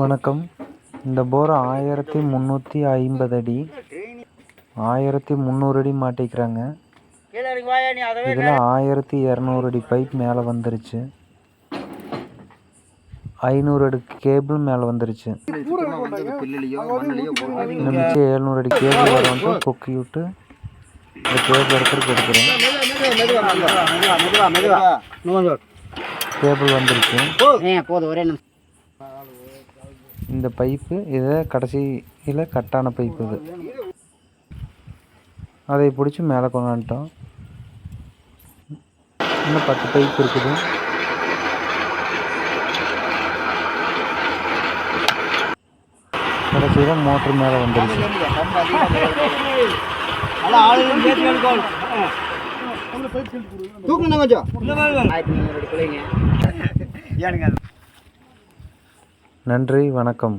வணக்கம். இந்த போர் ஆயிரத்தி முந்நூற்றி ஐம்பது அடி ஆயிரத்தி முந்நூறு அடி மாட்டிக்கிறாங்க. இதில் ஆயிரத்தி இரநூறு அடி பைப் மேலே வந்துருச்சு. ஐநூறு அடி கேபிள் மேலே வந்துருச்சு. இந்த எழுநூறு அடி கேபிள் வர வந்து கொக்கி விட்டு இந்த கேபிள் இடத்துக்கு எடுக்கிறோம் கேபிள் வந்துருச்சு போதும் ஒரே நிமிஷம். இந்த பைப்பு இதை கடைசியில் கட்டான பைப்பு இது. அதை பிடிச்சி மேலே கொண்டாந்துட்டோம் இன்னும் பத்து பைப் இருக்குது. கடைசியில் மோட்ரு மேலே வந்துருச்சு. தூக்குங்க கொஞ்சம் நன்றி வணக்கம்.